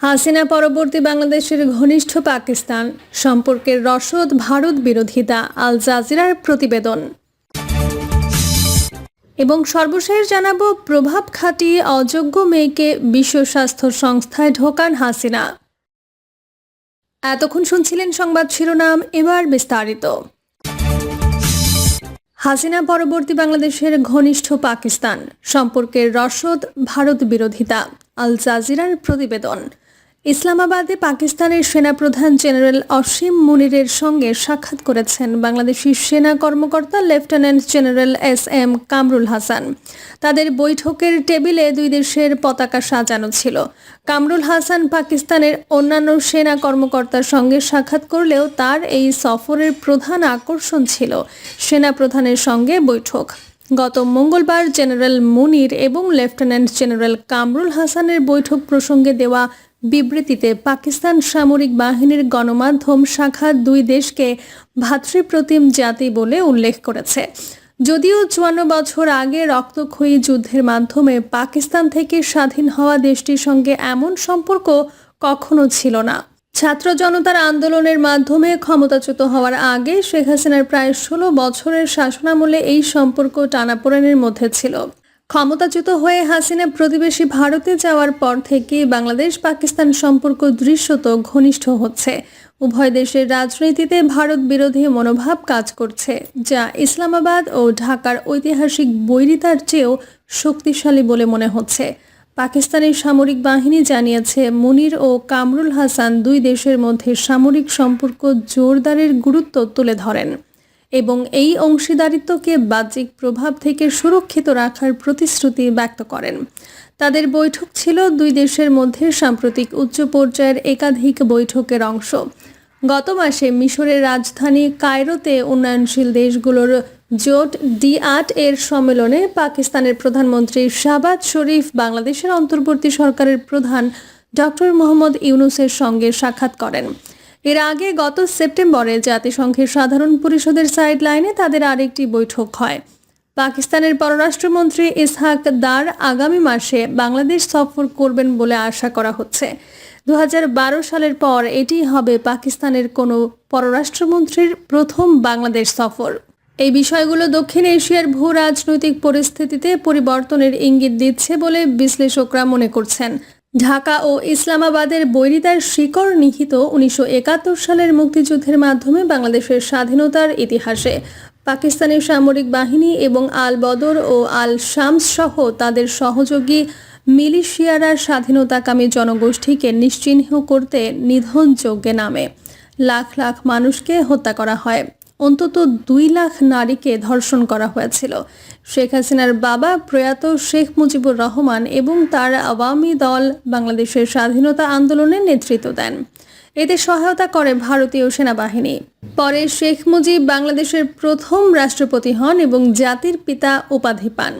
হাসিনা পরবর্তী বাংলাদেশের ঘনিষ্ঠ পাকিস্তান। সম্পর্কের রসদ ভারত বিরোধিতা, আল জাজিরার প্রতিবেদন। এবং সর্বশেষ জানাব, প্রভাব খাটিয়ে অযোগ্য মেয়েকে বিশ্ব স্বাস্থ্য সংস্থায় ঢোকান হাসিনা। এতক্ষণ শুনছিলেন সংবাদ শিরোনাম, এবার বিস্তারিত। হাসিনা পরবর্তী বাংলাদেশের ঘনিষ্ঠ পাকিস্তান। সম্পর্কের রসদ ভারত বিরোধিতা, আল জাজিরার প্রতিবেদন। ইসলামাবাদে পাকিস্তানের সেনাপ্রধান জেনারেল অসীম মুনিরের সঙ্গে সাক্ষাৎ করেছেন বাংলাদেশি সেনা কর্মকর্তা lieutenant general S M Kamrul Hasan. তাদের বৈঠকের টেবিলে দুই দেশের পতাকা সাজানো ছিল। কামরুল হাসান পাকিস্তানের অন্যান্য সেনা কর্মকর্তার সঙ্গে সাক্ষাৎ করলেও তার এই সফরের প্রধান আকর্ষণ ছিল সেনা প্রধানের সঙ্গে বৈঠক। গত মঙ্গলবার জেনারেল মুনির এবং লেফটেন্যান্ট জেনারেল কামরুল হাসানের বৈঠক প্রসঙ্গে দেওয়া বিবৃতিতে পাকিস্তান সামরিক বাহিনীর গণমাধ্যম শাখা দুই দেশকে ভাতৃপ্রতিম জাতি বলে উল্লেখ করেছে। যদিও চুয়ান্ন বছর আগে রক্তক্ষয়ী যুদ্ধের মাধ্যমে পাকিস্তান থেকে স্বাধীন হওয়া দেশটির সঙ্গে এমন সম্পর্ক কখনো ছিল না। ছাত্র জনতার আন্দোলনের মাধ্যমে ক্ষমতাচ্যুত হওয়ার আগে শেখ হাসিনার প্রায় ষোলো বছরের শাসনামলে এই সম্পর্ক টানাপোড়েনের মধ্যে ছিল। ক্ষমতাচ্যুত হয়ে হাসিনা প্রতিবেশী ভারতে যাওয়ার পর থেকে বাংলাদেশ পাকিস্তান সম্পর্ক দৃশ্যত ঘনিষ্ঠ হচ্ছে। উভয় দেশের রাজনীতিতে ভারত বিরোধী মনোভাব কাজ করছে, যা ইসলামাবাদ ও ঢাকার ঐতিহাসিক বৈরিতার চেয়েও শক্তিশালী বলে মনে হচ্ছে। পাকিস্তানের সামরিক বাহিনী জানিয়েছে, মুনির ও কামরুল হাসান দুই দেশের মধ্যে সামরিক সম্পর্ক জোরদারের গুরুত্ব তুলে ধরেন। এবং এই অংশীদারিত্বকে বাহ্যিক প্রভাব থেকে সুরক্ষিত রাখার প্রতিশ্রুতি ব্যক্ত করেন। তাদের বৈঠক ছিল দুই দেশের মধ্যে সাম্প্রতিক উচ্চ পর্যায়ের একাধিক বৈঠকের অংশ। গত মাসে মিশরের রাজধানী কায়রোতে উন্নয়নশীল দেশগুলোর জোট ডি আট এর সম্মেলনে পাকিস্তানের প্রধানমন্ত্রী শাহবাজ শরীফ বাংলাদেশের অন্তর্বর্তী সরকারের প্রধান ডক্টর মোহাম্মদ ইউনুসের সঙ্গে সাক্ষাৎ করেন। এর আগে গত সেপ্টেম্বরে জাতিসংঘের সাধারণ পরিষদের সাইড লাইনে তাদের আরেকটি বৈঠক হয়। পাকিস্তানের পররাষ্ট্রমন্ত্রী ইসহাক দার আগামী মাসে বাংলাদেশ সফর করবেন বলে আশা করা হচ্ছে। দু হাজার বারো সালের পর এটি হবে পাকিস্তানের কোনো পররাষ্ট্রমন্ত্রীর প্রথম বাংলাদেশ সফর। এই বিষয়গুলো দক্ষিণ এশিয়ার ভূ রাজনৈতিক পরিস্থিতিতে পরিবর্তনের ইঙ্গিত দিচ্ছে বলে বিশ্লেষকরা মনে করছেন। ঢাকা ও ইসলামাবাদের বৈরিতার শিকড় নিহিত উনিশশো একাত্তর সালের মুক্তিযুদ্ধের মাধ্যমে বাংলাদেশের স্বাধীনতার ইতিহাসে পাকিস্তানের সামরিক বাহিনী এবং আল বদর ও আল শামস সহ তাদের সহযোগী মিলিশিয়ারা স্বাধীনতাকামী জনগোষ্ঠীকে নিশ্চিহ্ন করতে নিধন যজ্ঞে নামে। লাখ লাখ মানুষকে হত্যা করা হয়। অন্তত দুই লাখ নারীকে ধর্ষণ করা হয়েছিল। শেখ হাসিনার বাবা প্রয়াত শেখ মুজিবুর রহমান এবং তার আওয়ামী দল বাংলাদেশের স্বাধীনতা আন্দোলনে নেতৃত্ব দেন। এতে সহায়তা করে ভারতীয় সেনাবাহিনী। পরে শেখ মুজিব বাংলাদেশের প্রথম রাষ্ট্রপতি হন এবং জাতির পিতা উপাধি পান।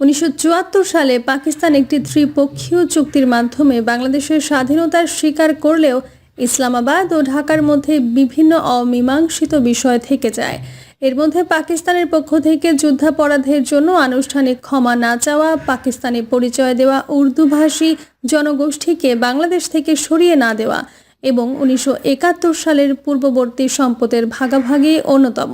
উনিশশো চুয়াত্তর সালে পাকিস্তান একটি ত্রিপক্ষীয় চুক্তির মাধ্যমে বাংলাদেশের স্বাধীনতার স্বীকার করলেও ইসলামাবাদ ও ঢাকার মধ্যে বিভিন্ন অমীমাংসিত বিষয় থেকে যায়। এর মধ্যে পাকিস্তানের পক্ষ থেকে যুদ্ধাপরাধের জন্য আনুষ্ঠানিক ক্ষমা না চাওয়া, পাকিস্তানে পরিচয় দেওয়া, উর্দুভাষী জনগোষ্ঠীকে বাংলাদেশ থেকে সরিয়ে না দেওয়া এবং উনিশশো একাত্তর সালের পূর্ববর্তী সম্পদের ভাগাভাগি অন্যতম।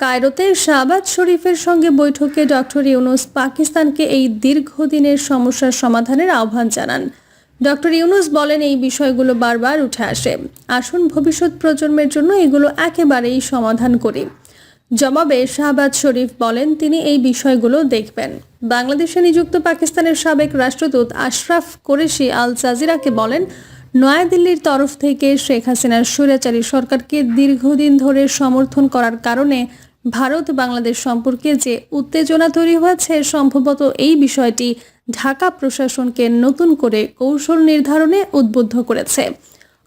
কায়রোতে শাহবাজ শরীফের সঙ্গে বৈঠকে ডক্টর ইউনুস পাকিস্তানকে এই দীর্ঘদিনের সমস্যার সমাধানের আহ্বান জানান। ডক্টর ইউনুস বলেন এই বিষয়গুলো বারবার উঠে আসে। আসুন ভবিষ্যৎ প্রজন্মের জন্য এগুলো একেবারেই সমাধান করি। জবাবে শাহবাজ শরীফ বলেন, তিনি এই বিষয়গুলো দেখবেন। বাংলাদেশে নিযুক্ত পাকিস্তানের সাবেক রাষ্ট্রদূত আশরাফ কোরেশি আল জাজিরাকে বলেন, নয়াদিল্লির তরফ থেকে শেখ হাসিনার স্বৈরাচারী সরকারকে দীর্ঘদিন ধরে সমর্থন করার কারণে ভারত বাংলাদেশ সম্পর্কে যে উত্তেজনা তৈরি হয়েছে, সম্ভবত এই বিষয়টি ঢাকা প্রশাসনকে নতুন করে কৌশল নির্ধারণে উদ্বুদ্ধ করেছে।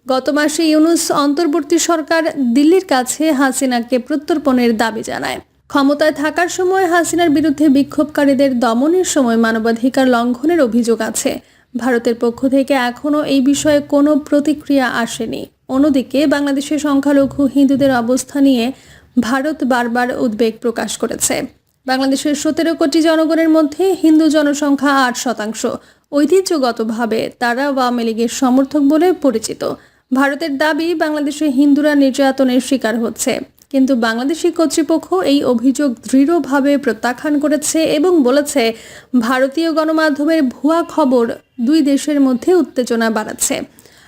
গত মাসে ইউনুস অন্তর্বর্তী সরকার দিল্লির কাছে হাসিনাকে প্রত্যর্পণের দাবি জানায়। ক্ষমতায় থাকার সময় হাসিনার বিরুদ্ধে বিক্ষোভকারীদের দমনের সময় মানবাধিকার লঙ্ঘনের অভিযোগ আছে। ভারতের পক্ষ থেকে এখনও এই বিষয়ে কোনো প্রতিক্রিয়া আসেনি। অন্যদিকে বাংলাদেশের সংখ্যালঘু হিন্দুদের অবস্থা নিয়ে ভারত বারবার উদ্বেগ প্রকাশ করেছে। বাংলাদেশের সতেরো কোটি জনগণের মধ্যে হিন্দু জনসংখ্যা আট শতাংশ। ঐতিহ্যগতভাবে তারা আওয়ামী লীগের সমর্থক বলে পরিচিত। ভারতের দাবি, বাংলাদেশে হিন্দুরা নির্যাতনের শিকার হচ্ছে। কিন্তু বাংলাদেশি কর্তৃপক্ষ এই অভিযোগ দৃঢ়ভাবে প্রত্যাখ্যান করেছে এবং বলেছে, ভারতীয় গণমাধ্যমের ভুয়া খবর দুই দেশের মধ্যে উত্তেজনা বাড়াচ্ছে।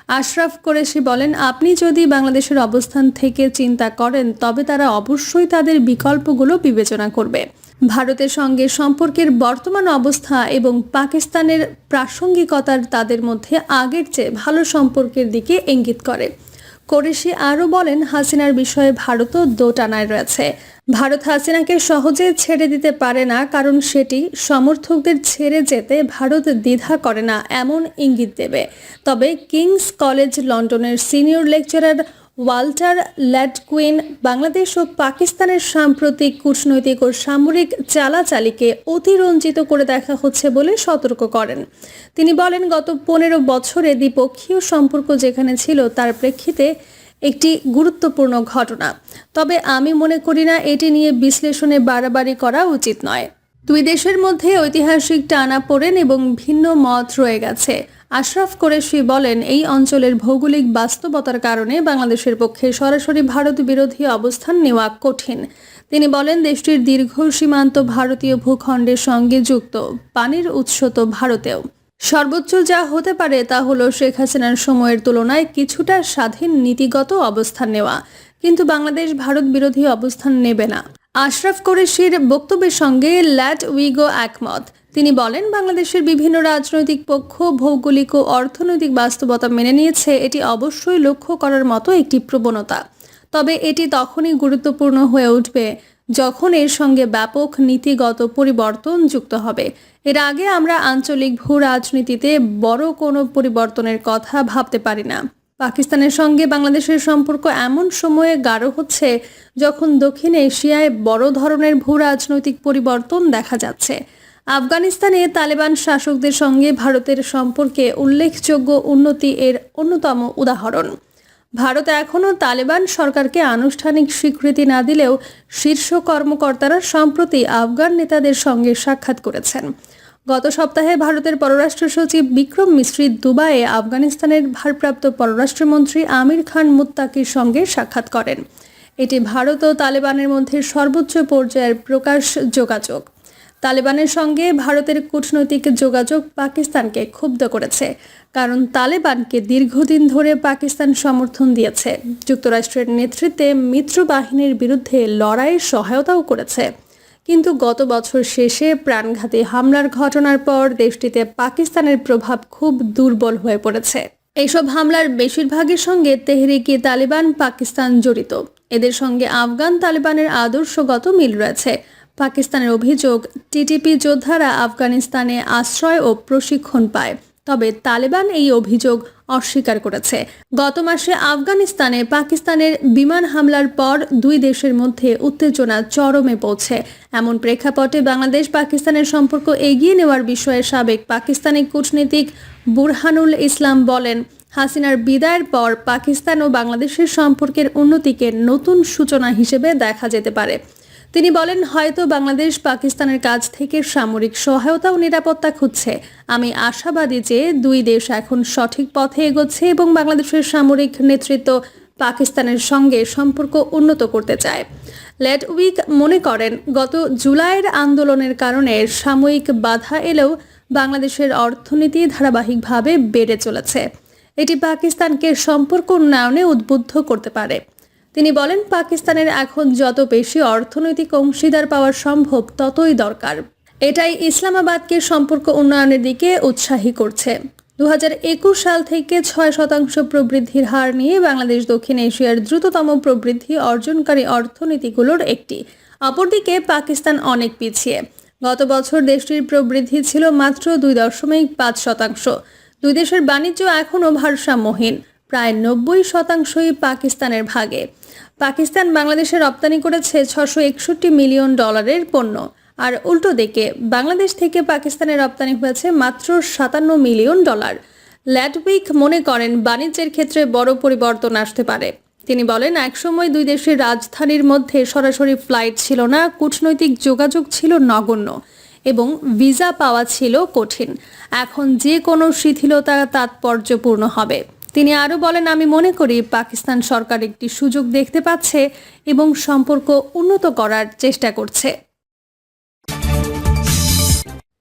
আশরাফ কোরেশি বলেন, আপনি যদি বাংলাদেশের অবস্থান থেকে চিন্তা করেন, তবে তারা অবশ্যই তাদের বিকল্পগুলো বিবেচনা করবে। ভারতের সঙ্গে সম্পর্কের বর্তমান অবস্থা এবং পাকিস্তানের প্রাসঙ্গিকতার তাদের মধ্যে আগের চেয়ে ভালো সম্পর্কের দিকে ইঙ্গিত করে। কোরেশি আরও বলেন, হাসিনার বিষয়ে ভারতও দোটানায় রয়েছে। ভারত হাসিনাকে সহজে ছেড়ে দিতে পারে না, কারণ সেটি সমর্থকদের ছেড়ে যেতে ভারত দ্বিধা করে না, এমন ইঙ্গিত দেবে। তবে কিংস কলেজ লন্ডনের senior lecturer Walter Ladquin Bangladesh ও পাকিস্তানের সাম্প্রতিক কূটনৈতিক ও সামরিক চালাচালিকে অতিরঞ্জিত করে দেখা হচ্ছে বলে সতর্ক করেন। তিনি বলেন, গত পনেরো বছরে দ্বিপক্ষীয় সম্পর্ক যেখানে ছিল তার প্রেক্ষিতে একটি গুরুত্বপূর্ণ ঘটনা। তবে আমি মনে করি না এটি নিয়ে বিশ্লেষণে বাড়াবাড়ি করা উচিত নয়। দুই দেশের মধ্যে ঐতিহাসিক টানাপোড়েন এবং ভিন্ন মত রয়ে গেছে। আশরাফ কোরেশি বলেন, এই অঞ্চলের ভৌগোলিক বাস্তবতার কারণে বাংলাদেশের পক্ষে সরাসরি ভারত বিরোধী অবস্থান নেওয়া কঠিন। তিনি বলেন, দেশটির দীর্ঘ সীমান্ত ভারতীয় ভূখণ্ডের সঙ্গে যুক্ত, পানির উৎস তো ভারতেও। সর্বোচ্চ যা হতে পারে তা হলো শেখ হাসিনার সময়ের তুলনায় কিছুটা স্বাধীন নীতিগত অবস্থান নেওয়া। কিন্তু বাংলাদেশ ভারত বিরোধী অবস্থান নেবে না। আশরাফ কোরেশির বক্তব্যের সঙ্গে ল্যাট উইগো একমত। তিনি বলেন, বাংলাদেশের বিভিন্ন রাজনৈতিক পক্ষ ভৌগোলিক ও অর্থনৈতিক বাস্তবতা মেনে নিয়েছে, এটি অবশ্যই লক্ষ্য করার মতো একটি প্রবণতা। তবে এটি তখনই গুরুত্বপূর্ণ হয়ে উঠবে যখন এর সঙ্গে ব্যাপক নীতিগত পরিবর্তন যুক্ত হবে। এর আগে আমরা আঞ্চলিক ভূ রাজনীতিতে বড় কোনো পরিবর্তনের কথা ভাবতে পারি না। পাকিস্তানের সঙ্গে বাংলাদেশের সম্পর্ক এমন সময়ে গাঢ় হচ্ছে যখন দক্ষিণ এশিয়ায় বড় ধরনের ভূ রাজনৈতিক পরিবর্তন দেখা যাচ্ছে। আফগানিস্তানে তালেবান শাসকদের সঙ্গে ভারতের সম্পর্কে উল্লেখযোগ্য উন্নতি এর অন্যতম উদাহরণ। ভারত এখনও তালেবান সরকারকে আনুষ্ঠানিক স্বীকৃতি না দিলেও শীর্ষ কর্মকর্তারা সম্প্রতি আফগান নেতাদের সঙ্গে সাক্ষাৎ করেছেন। গত সপ্তাহে ভারতের পররাষ্ট্র সচিব বিক্রম মিশ্রি দুবাইয়ে আফগানিস্তানের ভারপ্রাপ্ত পররাষ্ট্রমন্ত্রী আমির খান মুত্তাকির সঙ্গে সাক্ষাৎ করেন। এটি ভারত ও তালেবানের মধ্যে সর্বোচ্চ পর্যায়ের প্রকাশ যোগাযোগ। তালেবানের সঙ্গে ভারতের কূটনৈতিক যোগাযোগ পাকিস্তানকে ক্ষুব্ধ করেছে, কারণ তালেবানকে দীর্ঘদিন ধরে পাকিস্তান সমর্থন দিয়েছে। যুক্তরাষ্ট্রের নেতৃত্বে মিত্র বাহিনীর বিরুদ্ধে লড়াইয়ের সহায়তাও করেছে। কিন্তু গত বছর শেষে প্রাণঘাতী হামলার ঘটনার পর দেশটিতে পাকিস্তানের প্রভাব খুব দুর্বল হয়ে পড়েছে। এইসব হামলার বেশিরভাগের সঙ্গে তেহরিকি তালিবান পাকিস্তান জড়িত। এদের সঙ্গে আফগান তালিবানের আদর্শগত মিল রয়েছে পাকিস্তানের অভিযোগ, টিটিপি যোদ্ধারা আফগানিস্তানে আশ্রয় ও প্রশিক্ষণ পায়। তবে তালেবান এই অভিযোগ অস্বীকার করেছে। গত মাসে আফগানিস্তানে পাকিস্তানের বিমান হামলার পর দুই দেশের মধ্যে উত্তেজনা চরমে পৌঁছে। এমন প্রেক্ষাপটে বাংলাদেশ পাকিস্তানের সম্পর্ক এগিয়ে নেওয়ার বিষয়ে সাবেক পাকিস্তানি কূটনীতিক বুরহানুল ইসলাম বলেন, হাসিনার বিদায়ের পর পাকিস্তান ও বাংলাদেশের সম্পর্কের উন্নতিকে নতুন সূচনা হিসেবে দেখা যেতে পারে। তিনি বলেন, হয়তো বাংলাদেশ পাকিস্তানের কাছ থেকে সামরিক সহায়তা ও নিরাপত্তা খুঁজছে। আমি আশাবাদী যে দুই দেশ এখন সঠিক পথে এগোচ্ছে এবং বাংলাদেশের সামরিক নেতৃত্ব পাকিস্তানের সঙ্গে সম্পর্ক উন্নত করতে চায়। ল্যাডউইক মনে করেন, গত জুলাইয়ের আন্দোলনের কারণে সাময়িক বাধা এলেও বাংলাদেশের অর্থনীতি ধারাবাহিকভাবে বেড়ে চলেছে। এটি পাকিস্তানকে সম্পর্ক উন্নয়নে উদ্বুদ্ধ করতে পারে। তিনি বলেন, পাকিস্তানের এখন যত বেশি অর্থনৈতিক অংশীদার পাওয়া সম্ভব, ততই দরকার। এটাই ইসলামাবাদকে সম্পর্ক উন্নয়নের দিকে উৎসাহী করছে। দু হাজার একুশ সাল থেকে ছয় শতাংশ প্রবৃদ্ধির হার নিয়ে বাংলাদেশ দক্ষিণ এশিয়ার দ্রুততম প্রবৃদ্ধি অর্জনকারী অর্থনীতিগুলোর একটি। অপরদিকে পাকিস্তান অনেক পিছিয়ে। গত বছর দেশটির প্রবৃদ্ধি ছিল মাত্র দুই দশমিক পাঁচ শতাংশ। দুই দেশের বাণিজ্য এখনও ভারসাম্যহীন। প্রায় নব্বই শতাংশই পাকিস্তানের ভাগে। পাকিস্তান বাংলাদেশে রপ্তানি করেছে ছশো একষট্টি মিলিয়ন ডলারের পণ্য। আর উল্টো দিকে, বাংলাদেশ থেকে পাকিস্তানে রপ্তানি হয়েছে মাত্র সাতান্ন মিলিয়ন ডলার। ল্যাডউইক মনে করেন, বাণিজ্যের ক্ষেত্রে বড় পরিবর্তন আসতে পারে। তিনি বলেন, একসময় দুই দেশের রাজধানীর মধ্যে সরাসরি ফ্লাইট ছিল না, কূটনৈতিক যোগাযোগ ছিল নগণ্য এবং ভিসা পাওয়া ছিল কঠিন। এখন যে কোনো শিথিলতা তাৎপর্যপূর্ণ হবে। তিনি আরও বলেন, আমি মনে করি পাকিস্তান সরকার একটি সুযোগ দেখতে পাচ্ছে এবং সম্পর্ক উন্নত করার চেষ্টা করছে।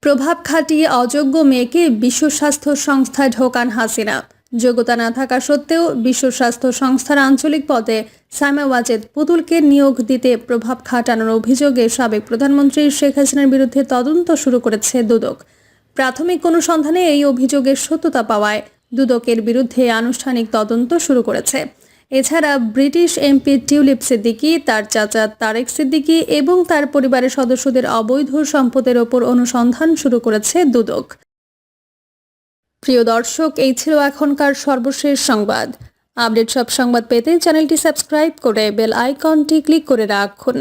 প্রভাব খাটিয়ে অযোগ্য মেয়েকে বিশ্ব স্বাস্থ্য সংস্থায় ঢোকান হাসিনা। যোগ্যতা না থাকা সত্ত্বেও বিশ্ব স্বাস্থ্য সংস্থার আঞ্চলিক পদে সাইমা ওয়াজেদ পুতুলকে নিয়োগ দিতে প্রভাব খাটানোর অভিযোগে সাবেক প্রধানমন্ত্রী শেখ হাসিনার বিরুদ্ধে তদন্ত শুরু করেছে দুদক। প্রাথমিক অনুসন্ধানে এই অভিযোগের সত্যতা পাওয়ায় দুদকের বিরুদ্ধে আনুষ্ঠানিক তদন্ত শুরু করেছে। এছাড়া ব্রিটিশ এমপি টিউলিপ সিদ্দিকি, তার চাচা তারেক সিদ্দিকি এবং তার পরিবারের সদস্যদের অবৈধ সম্পদের ওপর অনুসন্ধান শুরু করেছে দুদক। প্রিয় দর্শক, এই ছিল এখনকার সর্বশেষ সংবাদ। আপডেট সব সংবাদ পেতে চ্যানেলটি সাবস্ক্রাইব করে বেল আইকনটি ক্লিক করে রাখুন।